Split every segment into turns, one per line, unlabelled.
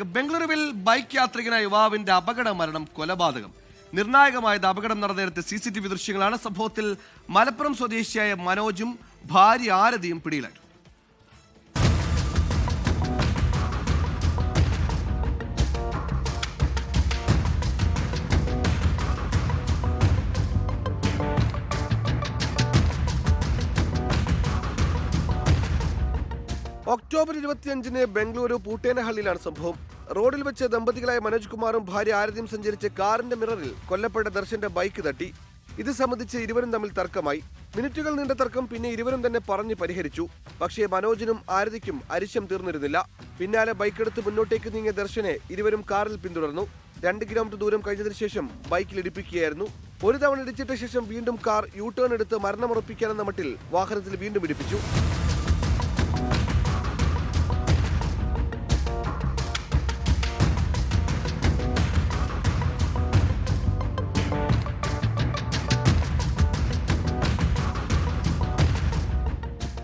വാർത്തകളിലേക്ക് ബംഗളൂരുവിൽ ബൈക്ക് യാത്രികനായ യുവാവിന്റെ അപകട മരണം കൊലപാതകം. നിർണായകമായത് അപകടം നടന്നിടത്ത് സി സി ടി വി ദൃശ്യങ്ങളാണ്. സംഭവത്തിൽ മലപ്പുറം സ്വദേശിയായ മനോജും ഭാര്യ ആരതിയും പിടിയിലായി. ഒക്ടോബർ ഇരുപത്തിയഞ്ചിന് ബംഗളൂരു പൂട്ടേനഹള്ളിയിലാണ് സംഭവം. റോഡിൽ വെച്ച് ദമ്പതികളായ മനോജ് കുമാറും ഭാര്യ ആരതിയും സഞ്ചരിച്ച കാറിന്റെ മിററിൽ കൊല്ലപ്പെട്ട ദർശന്റെ ബൈക്ക് തട്ടി. ഇത് സംബന്ധിച്ച് ഇരുവരും തമ്മിൽ തർക്കമായി. മിനിറ്റുകൾ നീണ്ട തർക്കം പിന്നെ ഇരുവരും തന്നെ പറഞ്ഞ് പരിഹരിച്ചു. പക്ഷേ മനോജിനും ആരതിക്കും അരിശം തീർന്നിരുന്നില്ല. പിന്നാലെ ബൈക്ക് ബൈക്കെടുത്ത് മുന്നോട്ടേക്ക് നീങ്ങിയ ദർശനെ ഇരുവരും കാറിൽ പിന്തുടർന്നു. രണ്ട് കിലോമീറ്റർ ദൂരം കഴിഞ്ഞതിന് ശേഷം ബൈക്കിൽ ഇടിപ്പിക്കുകയായിരുന്നു. ഒരു തവണ ഇടിച്ചിട്ട ശേഷം വീണ്ടും കാർ യു ടേൺ എടുത്ത് മരണമുറപ്പിക്കാനെന്ന മട്ടിൽ വാഹനത്തിൽ വീണ്ടും ഇടിപ്പിച്ചു.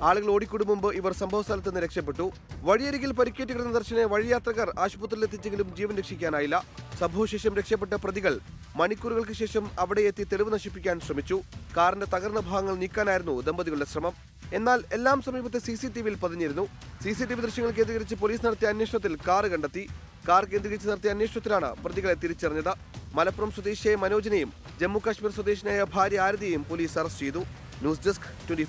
ആളുകൾ ഓടിക്കൂടും മുമ്പ് ഇവർ സംഭവ സ്ഥലത്ത് നിന്ന് രക്ഷപ്പെട്ടു. വഴിയരികിൽ പരിക്കേറ്റ് കിടന്ന ദർശനെ വഴിയാത്രക്കാർ ആശുപത്രിയിൽ എത്തിച്ചെങ്കിലും ജീവൻ രക്ഷിക്കാനായില്ല. സംഭവശേഷം രക്ഷപ്പെട്ട പ്രതികൾ മണിക്കൂറുകൾക്ക് ശേഷം അവിടെ എത്തി തെളിവ് നശിപ്പിക്കാൻ ശ്രമിച്ചു. കാറിന്റെ തകർന്ന ഭാഗങ്ങൾ നീക്കാനായിരുന്നു ദമ്പതികളുടെ ശ്രമം. എന്നാൽ എല്ലാം സമീപത്തെ സി സി ടി വിയിൽ പതിഞ്ഞിരുന്നു. സി സി ടി വി ദൃശ്യങ്ങൾ കേന്ദ്രീകരിച്ച് പോലീസ് നടത്തിയ അന്വേഷണത്തിൽ കാർ കണ്ടെത്തി. കാർ കേന്ദ്രീകരിച്ച് നടത്തിയ അന്വേഷണത്തിലാണ് പ്രതികളെ തിരിച്ചറിഞ്ഞത്. മലപ്പുറം സ്വദേശിയായ മനോജിനെയും ജമ്മു കാശ്മീർ സ്വദേശിനായ ഭാര്യ ആരതിയെയും പോലീസ് അറസ്റ്റ് ചെയ്തു. News desk twenty